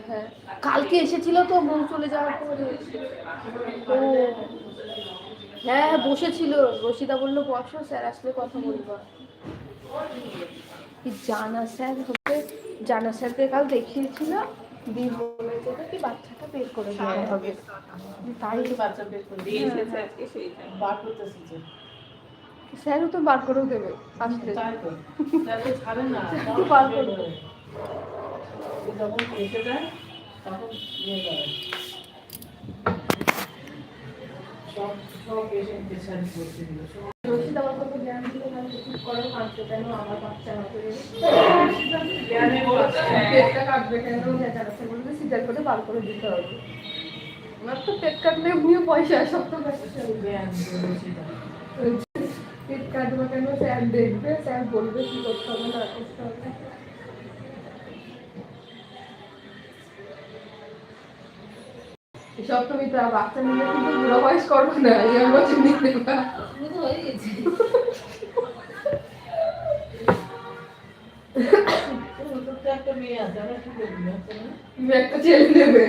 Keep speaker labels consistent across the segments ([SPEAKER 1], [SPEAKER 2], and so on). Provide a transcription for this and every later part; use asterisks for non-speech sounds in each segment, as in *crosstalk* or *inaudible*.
[SPEAKER 1] হ্যাঁ হ্যাঁ। কালকে এসেছিল তো মৌ চলে যাওয়ার পরে। ও। হ্যাঁ বসেছিল। রশিদা বলল বসো স্যার আসলে কথা বলব জানা স্যার হচ্ছে জানা স্যারকে কাল দেখিয়েছিল দিয়ে কি বাচ্চাটা বের করে দেওয়া হবে। তাই
[SPEAKER 2] বাচ্চা বের করে বার করতেছি
[SPEAKER 1] স্যারও তো বার করেও দেবে আসলে
[SPEAKER 2] তাই তো। তাহলে ছাড়ে না।
[SPEAKER 1] একটু বার করে দেবে।
[SPEAKER 2] ও যখন এসে যায় তখন নিয়ে যাবে সব সব পেশেন্টকে সারি করতে দিল সব
[SPEAKER 1] আমার কথা জ্ঞান দিলে না চুপ করো কাঁদতে কেন আমার বাচ্চা আমাকে
[SPEAKER 2] জ্ঞানে
[SPEAKER 1] পেটটা কাটবে কেন? জানাচ্ছে বলবে সিজার করে বার করে দিতে হবে। আমার তো পেট কাটলে এমনিও পয়সা সব তো
[SPEAKER 2] জ্ঞান
[SPEAKER 1] পেট কাটবে কেন? স্যার দেখবে স্যার বলবে কি করতে হবে না করতে হবে। এসব তুমি তা বাচ্চা নিলে কিন্তু বুড়ো বয়স করব না এই বছর নিতে
[SPEAKER 2] একটা
[SPEAKER 1] ছেলে নেবে।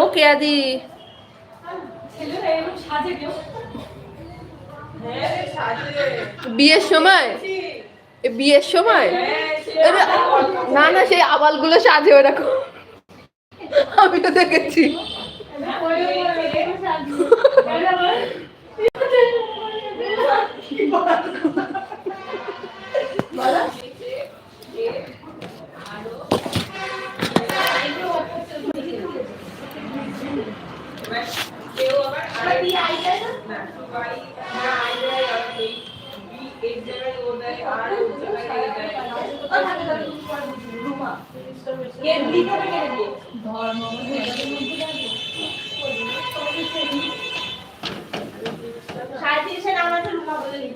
[SPEAKER 1] ওকে আদি বিয়ের সময়? বিয়ের সময়? না না, সেই আবালগুলো সাজে ওরকম। আমি তো দেখেছি।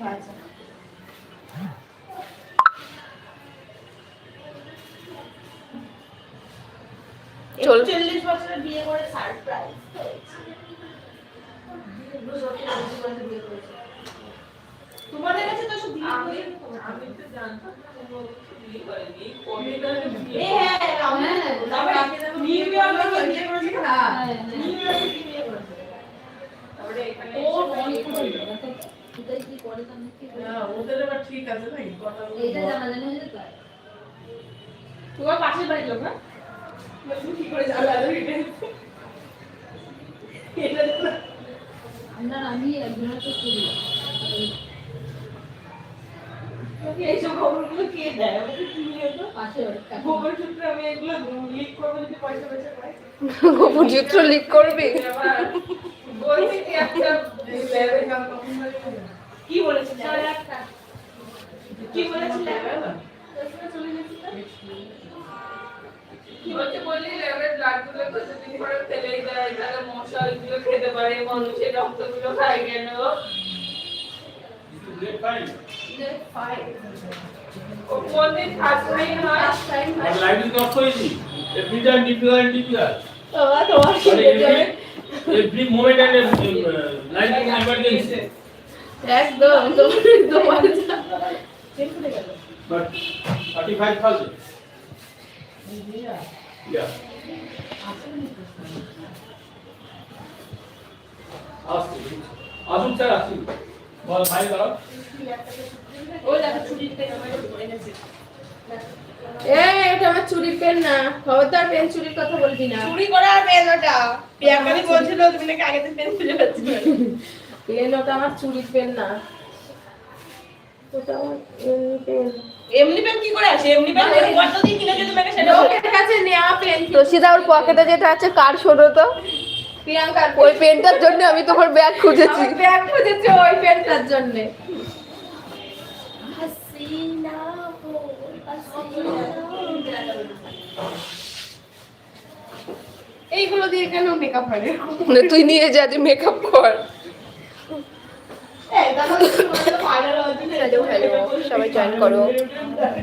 [SPEAKER 1] চল।
[SPEAKER 3] চল্লিশ বছরের বিয়ে করে সারপ্রাইজ তোমাদের কাছে তো শুধু
[SPEAKER 2] আমি আমি তো জানতাম কোনো বিয়ে করেনি কবিতা
[SPEAKER 3] এ হ্যাঁ আমরা তারপরে নিউ ইয়র্কে কি বিয়ে করেছিল নিউ ইয়র্কে কি বিয়ে করেছিল
[SPEAKER 2] তারপরে এখানে
[SPEAKER 3] ও
[SPEAKER 2] এসে
[SPEAKER 3] অনেক
[SPEAKER 2] বিয়ে করে। না,
[SPEAKER 3] খবর সূত্রে লিক করব।
[SPEAKER 2] কি
[SPEAKER 3] বলেছিল? কি বলেছিল?
[SPEAKER 2] কি খেতে পারে মানুষের খায় কেন.
[SPEAKER 4] Every moment and every, uh, is emergency.
[SPEAKER 1] একদম তোমার তোমার
[SPEAKER 4] But thirty-five. Yeah. আসছি আসুন স্যার আসুন বল ভাই দাঁড়াও
[SPEAKER 3] ওই দেখো ছুটির থেকে আমার
[SPEAKER 1] এই চুরির পেন না। খবরদার পেন চুরির কথা বলবি না।
[SPEAKER 3] চুরি করা আর পেন ওটা প্রিয়াঙ্কাদি বলছিল তুমি নাকি আগে পেন খুঁজে পাচ্ছি না।
[SPEAKER 1] পেন ওটা আমার চুরির পেন না। ওটা আমার এমনি পেন।
[SPEAKER 3] এমনি পেন কি করে আসে এমনি পেন কতদিন কিনেছো তোমাকে সেটা বলো।
[SPEAKER 1] কাছে নেওয়া পেন রশিদা ওর পকেটে যেটা আছে কার শোনো তো?
[SPEAKER 3] প্রিয়াঙ্কার
[SPEAKER 1] ওই পেনটার জন্য আমি তোমার ব্যাগ খুঁজেছি।
[SPEAKER 3] ব্যাগ খুঁজেছি ওই পেনটার জন্য।
[SPEAKER 5] এইগুলো দিয়ে কেন মেকআপ হয়?
[SPEAKER 1] না তুই নিয়ে যা তুই মেকআপ কর। সবাই join করো।
[SPEAKER 3] হ্যাঁ।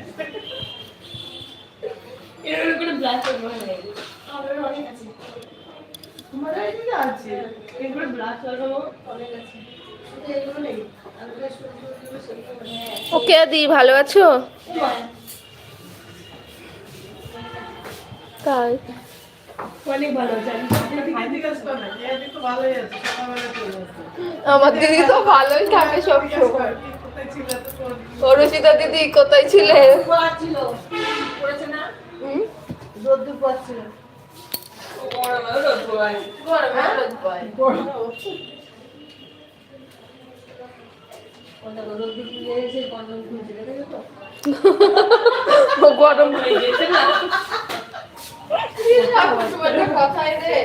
[SPEAKER 1] ওকে দি ভালো আছো তাই
[SPEAKER 3] অনেক ভালো
[SPEAKER 1] আমার দিদি তো ভালোই থাকে সব সময়। অরুষিতা দিদি কোথায় ছিলে?
[SPEAKER 3] ছিল। *laughs* না?
[SPEAKER 5] কথাই রে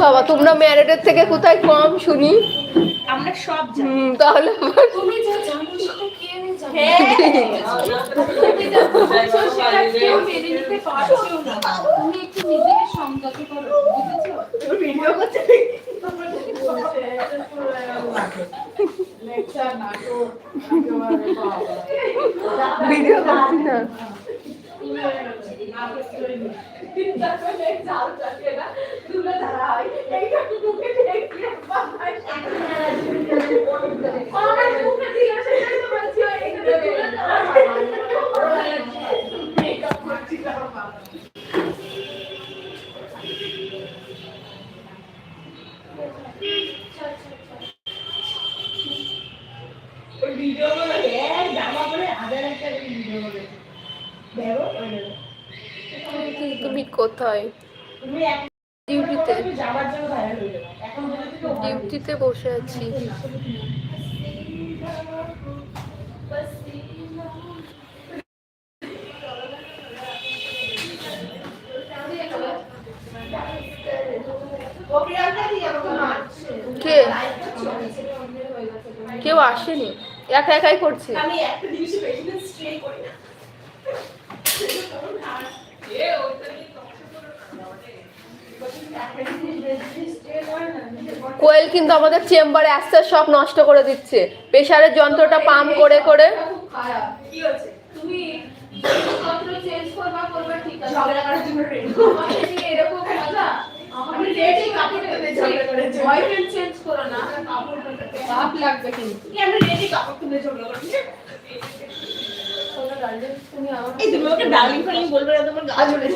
[SPEAKER 1] বাবা তোমরা ম্যারেডের থেকে কোথায় কম শুনি
[SPEAKER 3] আমরা সব জানি
[SPEAKER 1] তাহলে
[SPEAKER 5] তুমি যা জানো *laughs*
[SPEAKER 3] ভিডিও
[SPEAKER 1] করছি না।
[SPEAKER 5] না তুলে ধরা হয় এইটাকে মুখে ঠেকিয়ে বাবাই আমার মুখে দিলে সেটাই তো বলছি এইটাকে তুলে ধরা হয় মেকআপ করছিলাম বাবা
[SPEAKER 3] ওই ভিডিও গুলো এক জামা পরে হাজার একটা ভিডিও করে দেখো ওই দেখো।
[SPEAKER 1] তুমি কোথায়
[SPEAKER 3] তুমি এক
[SPEAKER 1] ডিউটিতে
[SPEAKER 3] তুমি যাবার জন্য ভাইরাল হয়ে যাবে এখন যদি তুমি
[SPEAKER 1] ডিউটিতে বসে আছি। কে? কেউ আসেনি। একা একাই করছে।
[SPEAKER 3] আমি একটা জিনিস বেশি দিন স্ট্রে করি না
[SPEAKER 2] এ, ওইটা নিয়ে
[SPEAKER 3] একটা জিনিস বেশি দিন স্ট্রে করে না
[SPEAKER 1] কোয়েল কিন্তু আমাদের চেম্বারে আসতে সব নষ্ট করে দিচ্ছে। প্রেশারের যন্ত্রটা পাম্প করে করে।
[SPEAKER 5] খুব খারাপ
[SPEAKER 3] কি হচ্ছে
[SPEAKER 5] তুমি করো
[SPEAKER 3] করি ওকে ডার্লিং বলবে না তোমার গা যাবে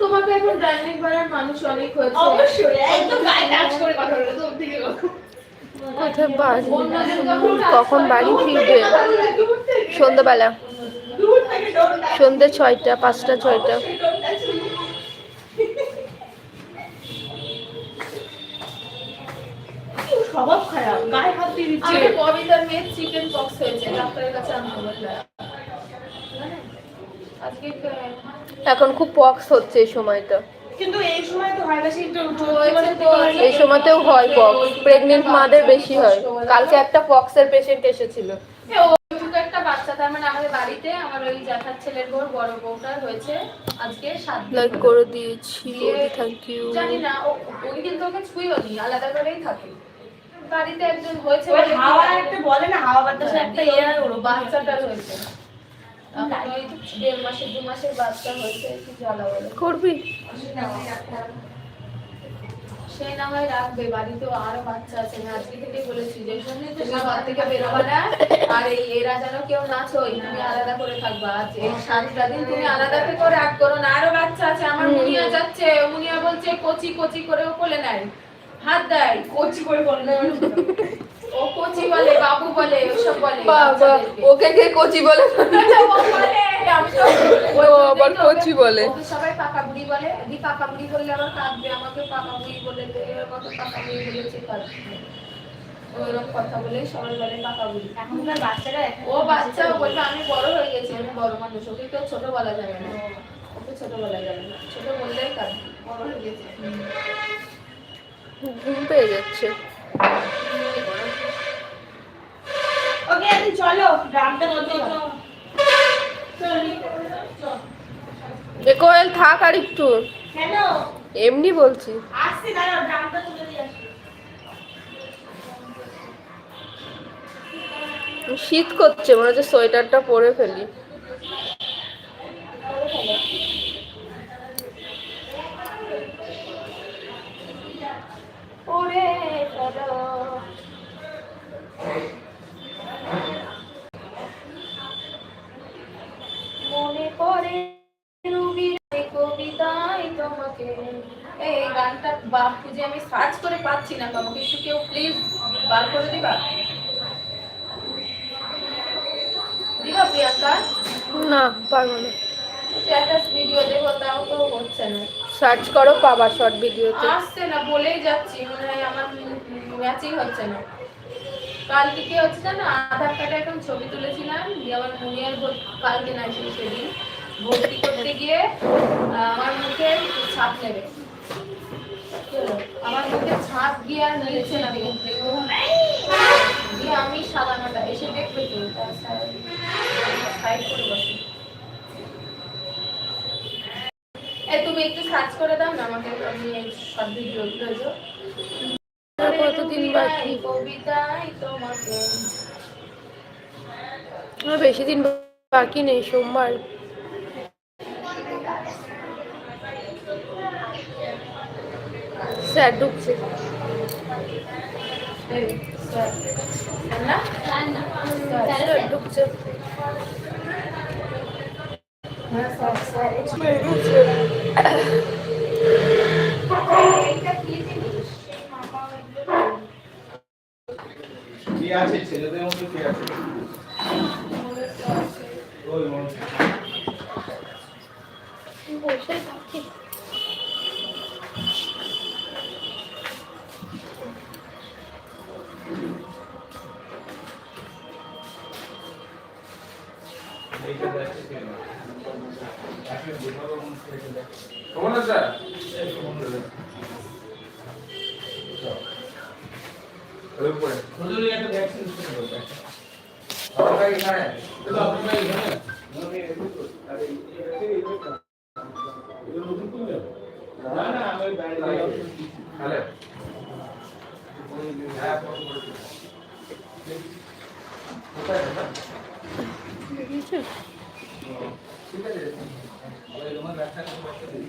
[SPEAKER 5] তোমাকে এখন ডাইনিং করার মানুষ অনেক হয়েছে।
[SPEAKER 3] অবশ্যই একদম গায়ে টাচ করে কথা বলে তো থেকে
[SPEAKER 1] কোথায় বাড়ি কখন বাড়ি ফিরবে? সন্ধ্যাবেলা। সন্ধ্যে ছয়টা পাঁচটা ছয়টা।
[SPEAKER 3] ডোর টাচ স্বভাব খারাপ গায়ে হাত দিয়ে দিচ্ছে।
[SPEAKER 5] আমাকে কবিতার মেয়ের চিকেন পক্স হয়েছে ডাক্তারের কাছে আনতে বললে আজকে
[SPEAKER 1] এখন খুব পক্স হচ্ছে এই সময়টা।
[SPEAKER 3] কিন্তু এই সময় তো হয় না সেই একটু
[SPEAKER 5] হয়েছে তো,
[SPEAKER 1] এই সময়তেও হয় পক্স প্রেগনেন্ট মাদের বেশি হয়। কালকে একটা পক্সের পেশেন্ট এসেছিল।
[SPEAKER 5] এ, একটা বাচ্চা তার মানে আমাদের বাড়িতে আমার ওই জ্যাঠার ছেলের বড় বউটার হয়েছে আজকে সাত
[SPEAKER 1] লাইক করে দিয়েছি থ্যাংক ইউ
[SPEAKER 5] জানি না ও- উনি কিন্তু ওকে ছুঁইও নি আলাদা করেই থাকে। বাড়িতে একজন হয়েছে বলে
[SPEAKER 3] হাওয়া একটা বলে না হাওয়া বাতাসে একটা ইয়ে
[SPEAKER 5] বাচ্চাটার হয়েছে ওই দেড় মাসের দু মাসের বাচ্চা হয়েছে কি জ্বালা বলে
[SPEAKER 1] করবি?
[SPEAKER 5] সে না হয় রাখবে বাড়িতেও আরও বাচ্চা আছে। না আজকে থেকে বলেছি যে তুমি ঘর থেকে বেরোবা না। আর এই এরা যেন কেউ না ছই তুমি আলাদা করে থাকবা। আজ এই সাতটা দিন তুমি আলাদা থেকে রাগ করো না। আরও বাচ্চা আছে আমার মুনিয়া যাচ্ছে। মুনিয়া বলছে কচি কচি করে ও কোলে নেয়। হাত দেয়।
[SPEAKER 3] কচি করে বলে
[SPEAKER 5] ও কচি বলে বাবু বলে ওসব বলে
[SPEAKER 1] বাবা ওকে কে কচি বলে?
[SPEAKER 5] ও বলে, তো-
[SPEAKER 1] ও আবার কচি বলে।
[SPEAKER 5] ওকে সবাই পাকা বুড়ি বলে দি পাকা বুড়ি বললে আবার কাঁদবে আমাকে পাকা বুড়ি বলে দে আমাকে পাকা বুড়ি বলেছে কাঁদবে। ওইরকম কথা বলে সবাই বলে পাকা বুড়ি।
[SPEAKER 3] এখনকার বাচ্চারা
[SPEAKER 5] ও বাচ্চা বলবে আমি বড় হয়ে গেছি আমি বড় মানুষ ওকে কেউ ছোট বলা যাবে না। ওকে ছোটবেলায় গেল না। ছোট বললেই কাজ বড় হয়ে গেছে।
[SPEAKER 1] ঘুম পেয়ে যাচ্ছে।
[SPEAKER 3] ওকে আদি চলো। ড্রামটা
[SPEAKER 1] কোয়েল থাক আর একটু।
[SPEAKER 3] কেন?
[SPEAKER 1] এমনি বলছি।
[SPEAKER 3] আসছি দাঁড়াও ড্রামটা তুলে দিয়ে আসি।
[SPEAKER 1] শীত করছে মনে হচ্ছে সোয়েটারটা পরে ফেলি।
[SPEAKER 5] গানটা বা খুঁজে আমি সার্চ করে পাচ্ছি না তো আমাকে একটু কেউ প্লিজ বার করে দিবা? দিবা প্রিয়াঙ্কা?
[SPEAKER 1] না পারব না।
[SPEAKER 5] স্ট্যাটাস ভিডিও দেখো তাও তো হচ্ছে না।
[SPEAKER 1] সার্চ করো পাবা শর্ট ভিডিওতে
[SPEAKER 5] আসছে না বলেই যাচ্ছি মনে হয় আমার ম্যাচিং হচ্ছে না। কালকে কি হচ্ছে জানো? আধার কার্ডে এখন ছবি তুলেছিলাম দিয়ে আমার মুনিয়ার কালকে না সেদিন। ভর্তি করতে গিয়ে আমার মুখে ছাপ নেবে হলো? আমার মুখে ছাপ গিয়ে আর নিয়েছে না দেখুন দেখুন। দিয়ে আমি সাদা মাটা এসে দেখবে তো সাইড করে বসে এ তুমি একটু সার্চ করে দাও না আমাকে আমি সব ভিডিওগুলো
[SPEAKER 1] আর কতদিন বাকি
[SPEAKER 5] কবিতায় তোমাকে
[SPEAKER 1] বেশি দিন বাকি নেই সোমবার স্যার ঢুকছে
[SPEAKER 5] এই, স্যার। না?
[SPEAKER 1] স্যার ঢুকছে
[SPEAKER 5] হ্যাঁ, স্যার, স্যার।
[SPEAKER 6] ঠিক আছে
[SPEAKER 4] তোমার ব্যবসা করতে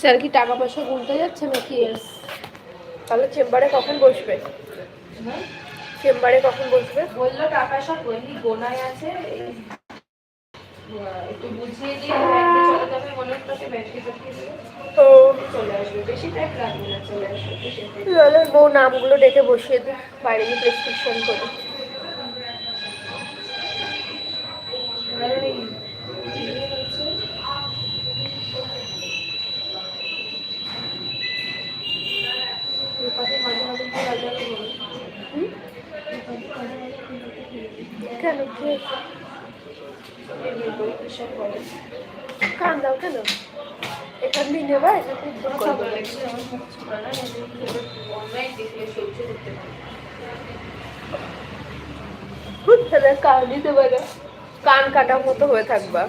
[SPEAKER 1] স্যার কি টাকা পয়সা গুনতে যাচ্ছে নাকি? তাহলে চেম্বারে কখন বসবে?
[SPEAKER 5] হ্যাঁ?
[SPEAKER 1] চেম্বারে কখন বসবে?
[SPEAKER 5] বলল টাকা সব বললি গোনায় আছে একটু বুঝিয়ে দিয়ে ব্যাংকে চলে যাবে মনে হচ্ছে ব্যাংকে পাঠিয়ে দেবে
[SPEAKER 1] তো
[SPEAKER 5] চলে আসবে। বেশি টাইম লাগবে না চলে আসবে বেশি time
[SPEAKER 1] তাহলে বউ নামগুলো ডেকে বসিয়ে দিই বাইরে গিয়ে প্রেসক্রিপশন করি
[SPEAKER 5] আর ওই ইয়ে হচ্ছে, রূপাকে মাঝে মাঝে একটু রাজাকে বলো।
[SPEAKER 1] কেন কি দাও কেন? এটা খুব কান দিতে পারে। কান কাটার মতো হয়ে থাকবা।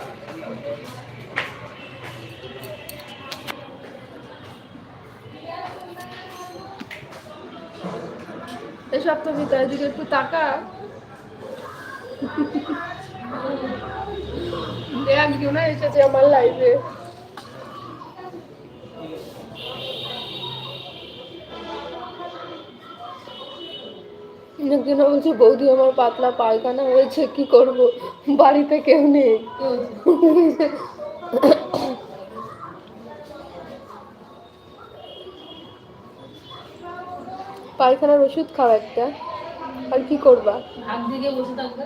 [SPEAKER 1] এসব তো ভিতরের দিকে একটু তাকা একজন এসেছে আমার লাইফে বলছে, বৌদি আমার পাতলা পায়খানা হয়েছে, কি করব? বাড়িতে কেউ নেই। পায়খানার ওষুধ খাও একটা। আর কি করবা?
[SPEAKER 5] ভাগ দিকে বসে থাকবে।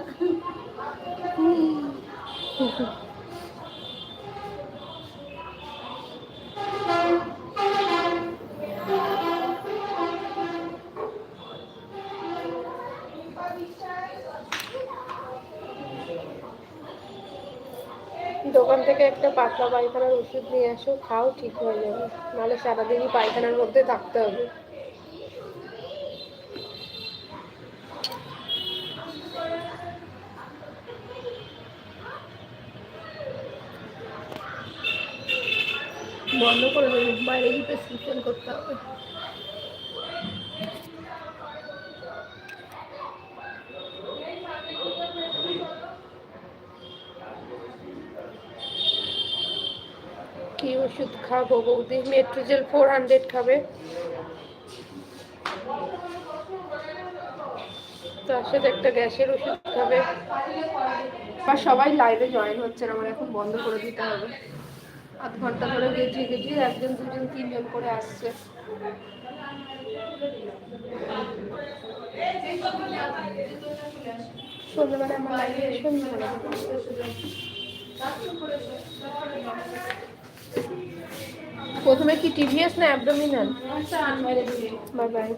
[SPEAKER 1] দোকান থেকে একটা পাতলা পায়খানার ওষুধ নিয়ে আসো খাও ঠিক হয়ে যাবে। নাহলে সারাদিনই পায়খানার মধ্যে থাকতে হবে। বন্ধ করে দেবো, বাইরে গিয়ে প্রেসক্রিপশন করতে হবে। কি ওষুধ খাব বৌদি? মেট্রোজেল ফোর হান্ড্রেড খাবে। তার সাথে একটা গ্যাসের ওষুধ খাবে। আর সবাই লাইভে জয়েন হচ্ছে আমার এখন বন্ধ করে দিতে হবে। আধ ঘণ্টা ধরে গেজিয়ে গেজিয়ে একজন, দুজন, তিনজন করে আসছে। প্রথমে কি টিভিএস না অ্যাবডোমিনাল বাই বাই